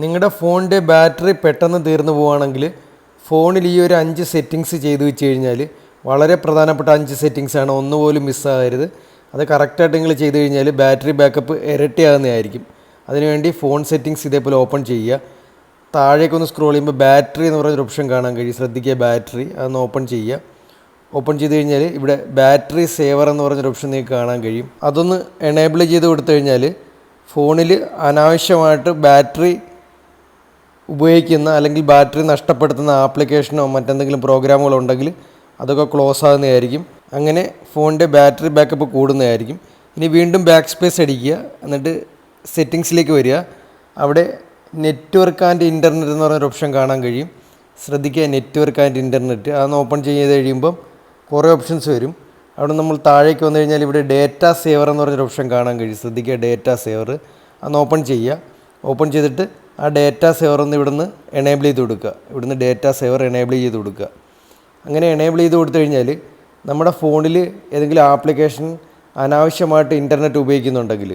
നിങ്ങളുടെ ഫോണിന്റെ ബാറ്ററി പെട്ടെന്ന് തീർന്നു പോവുകയാണെങ്കിൽ ഫോണിൽ ഈ ഒരു അഞ്ച് സെറ്റിങ്സ് ചെയ്തു വെച്ച് കഴിഞ്ഞാൽ വളരെ പ്രധാനപ്പെട്ട അഞ്ച് സെറ്റിങ്സ് ആണ്. ഒന്നുപോലും മിസ്സാകരുത് അത് കറക്റ്റായിട്ട് നിങ്ങൾ ചെയ്തു കഴിഞ്ഞാൽ ബാറ്ററി ബാക്കപ്പ് ഇരട്ടിയാകുന്നതായിരിക്കും. അതിനുവേണ്ടി ഫോൺ സെറ്റിങ്സ് ഇതേപോലെ ഓപ്പൺ ചെയ്യുക. താഴേക്കൊന്ന് സ്ക്രോൾ ചെയ്യുമ്പോൾ ബാറ്ററി എന്ന് പറഞ്ഞൊരു ഓപ്ഷൻ കാണാൻ കഴിയും. ശ്രദ്ധിക്കുക ബാറ്ററി അതൊന്ന് ഓപ്പൺ ചെയ്യുക. ഓപ്പൺ ചെയ്ത് കഴിഞ്ഞാൽ ഇവിടെ ബാറ്ററി സേവർ എന്ന് പറഞ്ഞൊരു ഓപ്ഷൻ നിങ്ങൾക്ക് കാണാൻ കഴിയും. അതൊന്ന് എനേബിൾ ചെയ്ത് കൊടുത്തു കഴിഞ്ഞാൽ ഫോണിൽ അനാവശ്യമായിട്ട് ബാറ്ററി ഉപയോഗിക്കുന്ന അല്ലെങ്കിൽ ബാറ്ററി നഷ്ടപ്പെടുത്തുന്ന ആപ്ലിക്കേഷനോ മറ്റെന്തെങ്കിലും പ്രോഗ്രാമുകളോ ഉണ്ടെങ്കിൽ അതൊക്കെ ക്ലോസ് ആകുന്നതായിരിക്കും. അങ്ങനെ ഫോണിന്റെ ബാറ്ററി ബാക്കപ്പ് കൂടുന്നതായിരിക്കും. ഇനി വീണ്ടും ബാക്ക് സ്പേസ് അടിക്കുക എന്നിട്ട് സെറ്റിങ്സിലേക്ക് വരിക. അവിടെ നെറ്റ്വർക്ക് ആൻഡ് ഇന്റർനെറ്റ് എന്ന് പറഞ്ഞൊരു ഓപ്ഷൻ കാണാൻ കഴിയും. ശ്രദ്ധിക്കുക നെറ്റ്വർക്ക് ആൻഡ് ഇന്റർനെറ്റ്. അതൊന്ന് ഓപ്പൺ ചെയ്ത് കഴിയുമ്പം കുറേ ഓപ്ഷൻസ് വരും. അവിടെ നമ്മൾ താഴേക്ക് വന്നു കഴിഞ്ഞാൽ ഇവിടെ ഡേറ്റ സേവർ എന്ന് പറഞ്ഞൊരു ഓപ്ഷൻ കാണാൻ കഴിയും. ശ്രദ്ധിക്കുക ഡേറ്റ സേവർ. അന്ന് ഓപ്പൺ ചെയ്യുക. ഓപ്പൺ ചെയ്തിട്ട് ആ ഡേറ്റ സേവർ ഒന്ന് ഇവിടുന്ന് എനേബിൾ ചെയ്ത് കൊടുക്കുക. ഇവിടുന്ന് ഡേറ്റ സേവർ എനേബിൾ ചെയ്ത് കൊടുക്കുക. അങ്ങനെ എനേബിൾ ചെയ്ത് കൊടുത്തു കഴിഞ്ഞാൽ നമ്മുടെ ഫോണിൽ ഏതെങ്കിലും ആപ്ലിക്കേഷൻ അനാവശ്യമായിട്ട് ഇന്റർനെറ്റ് ഉപയോഗിക്കുന്നുണ്ടെങ്കിൽ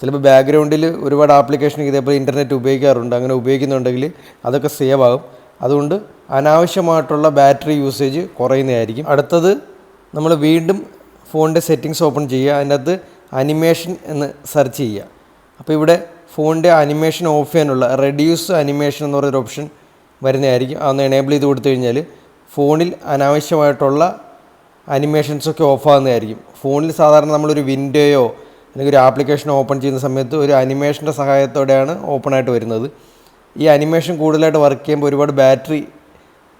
ചിലപ്പോൾ ബാക്ക്ഗ്രൗണ്ടിൽ ഒരുപാട് ആപ്ലിക്കേഷൻ ഇതേപോലെ ഇന്റർനെറ്റ് ഉപയോഗിക്കാറുണ്ട് അങ്ങനെ ഉപയോഗിക്കുന്നുണ്ടെങ്കിൽ അതൊക്കെ സേവ് ആകും. അതുകൊണ്ട് അനാവശ്യമായിട്ടുള്ള ബാറ്ററി യൂസേജ് കുറയുന്നതായിരിക്കും. അടുത്തത് നമ്മൾ വീണ്ടും ഫോണിന്റെ സെറ്റിങ്സ് ഓപ്പൺ ചെയ്യുക അതിനകത്ത് അനിമേഷൻ എന്ന് സെർച്ച് ചെയ്യുക. അപ്പോൾ ഇവിടെ ഫോണിന്റെ അനിമേഷൻ ഓഫ് ചെയ്യാനുള്ള റെഡ്യൂസ് അനിമേഷൻ എന്ന് പറയുന്നൊരു ഓപ്ഷൻ വരുന്നതായിരിക്കും. അതൊന്ന് എനേബിൾ ചെയ്ത് കൊടുത്തു കഴിഞ്ഞാൽ ഫോണിൽ അനാവശ്യമായിട്ടുള്ള അനിമേഷൻസൊക്കെ ഓഫാകുന്നതായിരിക്കും ഫോണിൽ സാധാരണ നമ്മളൊരു വിൻഡോയോ അല്ലെങ്കിൽ ഒരു ആപ്ലിക്കേഷൻ ഓപ്പൺ ചെയ്യുന്ന സമയത്ത് ഒരു അനിമേഷന്റെ സഹായത്തോടെയാണ് ഓപ്പൺ ആയിട്ട് വരുന്നത്. ഈ അനിമേഷൻ കൂടുതലായിട്ട് വർക്ക് ചെയ്യുമ്പോൾ ഒരുപാട് ബാറ്ററി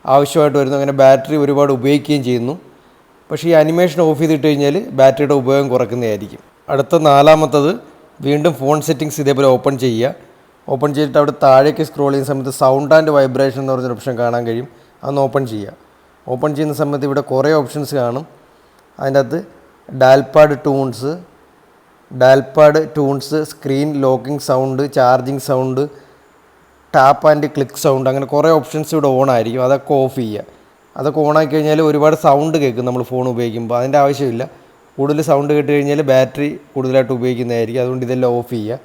ആവശ്യമായിട്ട് വരുന്നു. അങ്ങനെ ബാറ്ററി ഒരുപാട് ഉപയോഗിക്കുകയും ചെയ്യുന്നു. പക്ഷേ ഈ അനിമേഷൻ ഓഫ് ചെയ്തിട്ട് കഴിഞ്ഞാൽ ബാറ്ററിയുടെ ഉപയോഗം കുറയ്ക്കുന്നതായിരിക്കും അടുത്ത നാലാമത്തത് വീണ്ടും ഫോൺ സെറ്റിങ്സ് ഇതേപോലെ ഓപ്പൺ ചെയ്യുക. ഓപ്പൺ ചെയ്തിട്ട് അവിടെ താഴേക്ക് സ്ക്രോൾ ചെയ്യുന്ന സമയത്ത് സൗണ്ട് ആൻഡ് വൈബ്രേഷൻ എന്ന് പറഞ്ഞൊരു ഓപ്ഷൻ കാണാൻ കഴിയും. അതൊന്ന് ഓപ്പൺ ചെയ്യുക. ഓപ്പൺ ചെയ്യുന്ന സമയത്ത് ഇവിടെ കുറേ ഓപ്ഷൻസ് കാണും. അതിന്റെ അകത്ത് dialpad tones dialpad tones screen locking sound charging sound tap and click sound അങ്ങനെ കുറേ ഓപ്ഷൻസ് ഇവിടെ ഓൺ ആയിരിക്കും. അതൊക്കെ ഓഫ് ചെയ്യുക. അതൊക്കെ ഓൺ ആക്കി കഴിഞ്ഞാൽ ഒരുപാട് സൗണ്ട് കേൾക്കും നമ്മൾ ഫോൺ ഉപയോഗിക്കുമ്പോൾ. അതിന്റെ ആവശ്യമില്ല. കൂടുതൽ സൗണ്ട് കേട്ട് കഴിഞ്ഞാൽ ബാറ്ററി കൂടുതലായിട്ട് ഉപയോഗിക്കുന്നതായിരിക്കും. അതുകൊണ്ട് ഇതെല്ലാം ഓഫ് ചെയ്യുക.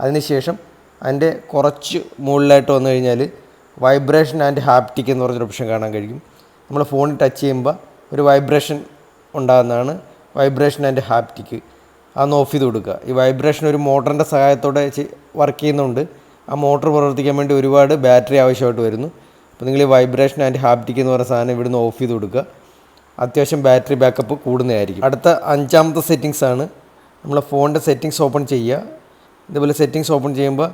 അതിനുശേഷം അതിന്റെ കുറച്ച് മുകളിലായിട്ട് വന്നു കഴിഞ്ഞാൽ വൈബ്രേഷൻ ആൻഡ് ഹാപ്റ്റിക് എന്ന് പറഞ്ഞൊരു ഓപ്ഷൻ കാണാൻ കഴിയും. നമ്മൾ ഫോണിൽ ടച്ച് ചെയ്യുമ്പോൾ ഒരു വൈബ്രേഷൻ ഉണ്ടാകുന്നതാണ് വൈബ്രേഷൻ ആൻഡ് ഹാപ്റ്റിക് അതൊന്ന് ഓഫ് ചെയ്ത് കൊടുക്കുക. ഈ വൈബ്രേഷൻ ഒരു മോട്ടറിന്റെ സഹായത്തോടെ വർക്ക് ചെയ്യുന്നുണ്ട്. ആ മോട്ടർ പ്രവർത്തിക്കാൻ വേണ്ടി ഒരുപാട് ബാറ്ററി ആവശ്യമായിട്ട് വരുന്നു. അപ്പോൾ നിങ്ങൾ ഈ വൈബ്രേഷൻ ആൻഡ് ഹാപ്റ്റിക് എന്ന് പറയുന്ന സാധനം ഇവിടുന്ന് ഓഫ് ചെയ്ത് കൊടുക്കുക. അത്യാവശ്യം ബാറ്ററി ബാക്കപ്പ് കൂടുന്നതായിരിക്കും. അടുത്ത അഞ്ചാമത്തെ സെറ്റിങ്സ് ആണ് നമ്മളെ ഫോണിന്റെ സെറ്റിങ്സ് ഓപ്പൺ ചെയ്യുക. ഇതുപോലെ സെറ്റിങ്സ് ഓപ്പൺ ചെയ്യുമ്പോൾ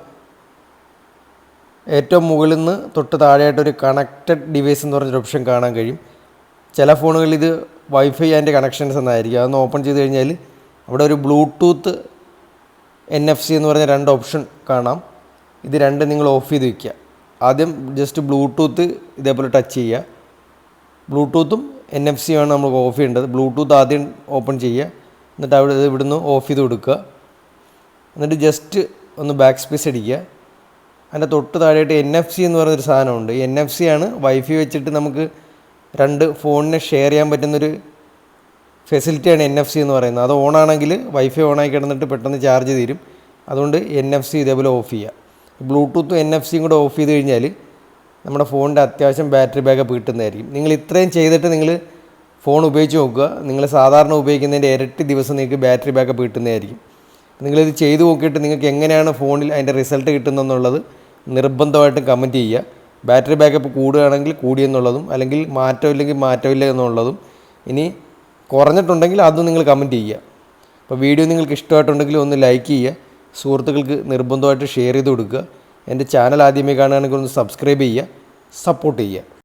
ഏറ്റവും മുകളിൽ നിന്ന് തൊട്ട് താഴെയായിട്ട് ഒരു കണക്റ്റഡ് ഡിവൈസ് എന്ന് പറഞ്ഞൊരു ഓപ്ഷൻ കാണാൻ കഴിയും. ചില ഫോണുകളിൽ ഇത് വൈഫൈ ആൻഡ് കണക്ഷൻസ് എന്നായിരിക്കും. അതൊന്ന് ഓപ്പൺ ചെയ്ത് കഴിഞ്ഞാൽ അവിടെ ഒരു ബ്ലൂടൂത്ത് എൻ എഫ് സി എന്ന് പറഞ്ഞ രണ്ട് ഓപ്ഷൻ കാണാം. ഇത് രണ്ട് നിങ്ങൾ ഓഫ് ചെയ്ത് വയ്ക്കുക ആദ്യം ജസ്റ്റ് ബ്ലൂടൂത്ത് ഇതേപോലെ ടച്ച് ചെയ്യുക. ബ്ലൂടൂത്തും എൻ എഫ് സി ആണ് നമ്മൾ ഓഫ് ചെയ്യേണ്ടത്. ബ്ലൂടൂത്ത് ആദ്യം ഓപ്പൺ ചെയ്യുക. എന്നിട്ട് അവിടെ ഇവിടുന്ന് ഓഫ് ചെയ്ത് കൊടുക്കുക. എന്നിട്ട് ജസ്റ്റ് ഒന്ന് ബാക്ക് സ്പേസ് അടിക്കുക. അതിന്റെ തൊട്ട് താഴെയായിട്ട് എൻ എഫ് സി എന്ന് പറയുന്നൊരു സാധനമുണ്ട്. എൻ എഫ് സി ആണ് വൈഫൈ വെച്ചിട്ട് നമുക്ക് രണ്ട് ഫോണിനെ ഷെയർ ചെയ്യാൻ പറ്റുന്നൊരു ഫെസിലിറ്റിയാണ് എൻ എഫ് സി എന്ന് പറയുന്നത്. അത് ഓൺ ആണെങ്കിൽ വൈഫൈ ഓൺ ആയി കിടന്നിട്ട് പെട്ടെന്ന് ചാർജ് തീരും. അതുകൊണ്ട് എൻ എഫ് സി ഇതേപോലെ ഓഫ് ചെയ്യുക. ബ്ലൂടൂത്തും എൻ എഫ് സിയും കൂടെ ഓഫ് ചെയ്ത് കഴിഞ്ഞാൽ നമ്മുടെ ഫോണിന്റെ അത്യാവശ്യം ബാറ്ററി ബാക്കപ്പ് കിട്ടുന്നതായിരിക്കും. നിങ്ങൾ ഇത്രയും ചെയ്തിട്ട് നിങ്ങൾ ഫോൺ ഉപയോഗിച്ച് നോക്കുക. നിങ്ങൾ സാധാരണ ഉപയോഗിക്കുന്നതിന്റെ ഇരട്ടി ദിവസം നിങ്ങൾക്ക് ബാറ്ററി ബാക്കപ്പ് കിട്ടുന്നതായിരിക്കും. നിങ്ങളിത് ചെയ്തു നോക്കിയിട്ട് നിങ്ങൾക്ക് എങ്ങനെയാണ് ഫോണിൽ അതിന്റെ റിസൾട്ട് കിട്ടുന്നതെന്നുള്ളത് നിർബന്ധമായിട്ടും കമന്റ് ചെയ്യുക. ബാറ്ററി ബാക്കപ്പ് കൂടുകയാണെങ്കിൽ കൂടിയെന്നുള്ളതും അല്ലെങ്കിൽ മാറ്റമില്ലെങ്കിൽ മാറ്റമില്ല എന്നുള്ളതും ഇനി കുറഞ്ഞിട്ടുണ്ടെങ്കിൽ അതും നിങ്ങൾ കമന്റ് ചെയ്യുക. അപ്പോൾ വീഡിയോ നിങ്ങൾക്ക് ഇഷ്ടമായിട്ടുണ്ടെങ്കിൽ ഒന്ന് ലൈക്ക് ചെയ്യുക. സുഹൃത്തുക്കൾക്ക് നിർബന്ധമായിട്ട് ഷെയർ ചെയ്ത് കൊടുക്കുക. എന്റെ ചാനൽ ആദ്യമേ കാണുകയാണെങ്കിൽ ഒന്ന് സബ്സ്ക്രൈബ് ചെയ്യുക സപ്പോർട്ട് ചെയ്യുക.